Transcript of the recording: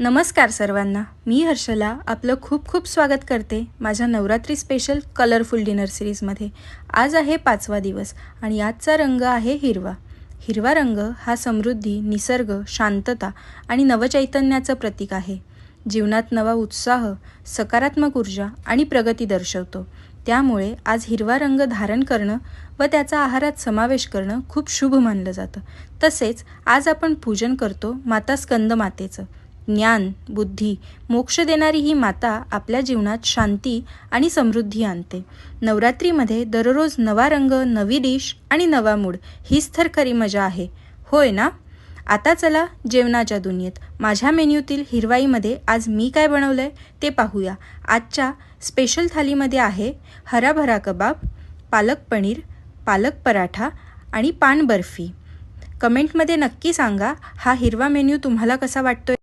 नमस्कार सर्वांना. मी हर्षला आपलं खूप खूप स्वागत करते माझ्या नवरात्री स्पेशल कलरफुल डिनर सिरीजमध्ये आज आहे पाचवा दिवस आणि आजचा रंग आहे हिरवा. हिरवा रंग हा समृद्धी निसर्ग शांतता आणि नवचैतन्याचं प्रतीक आहे. जीवनात नवा उत्साह सकारात्मक ऊर्जा आणि प्रगती दर्शवतो. त्यामुळे आज हिरवा रंग धारण करणं व त्याचा आहारात समावेश करणं खूप शुभ मानलं जातं. तसेच आज आपण पूजन करतो माता स्कंद मातेचं ज्ञान बुद्धी मोक्ष देणारी ही माता आपल्या जीवनात शांती आणि समृद्धी आणते. नवरात्रीमध्ये दररोज नवा रंग नवी डिश आणि नवा मूड हीच तर खरी मजा आहे. होय ना? आता चला जेवणाच्या दुनियेत. माझ्या मेन्यूतील हिरवाईमध्ये आज मी काय बनवलं आहे ते पाहूया. आजच्या स्पेशल थालीमध्ये आहे हराभरा कबाब पालक पनीर पालक पराठा आणि पान बर्फी. कमेंटमध्ये नक्की सांगा हा हिरवा मेन्यू तुम्हाला कसा वाटतोय?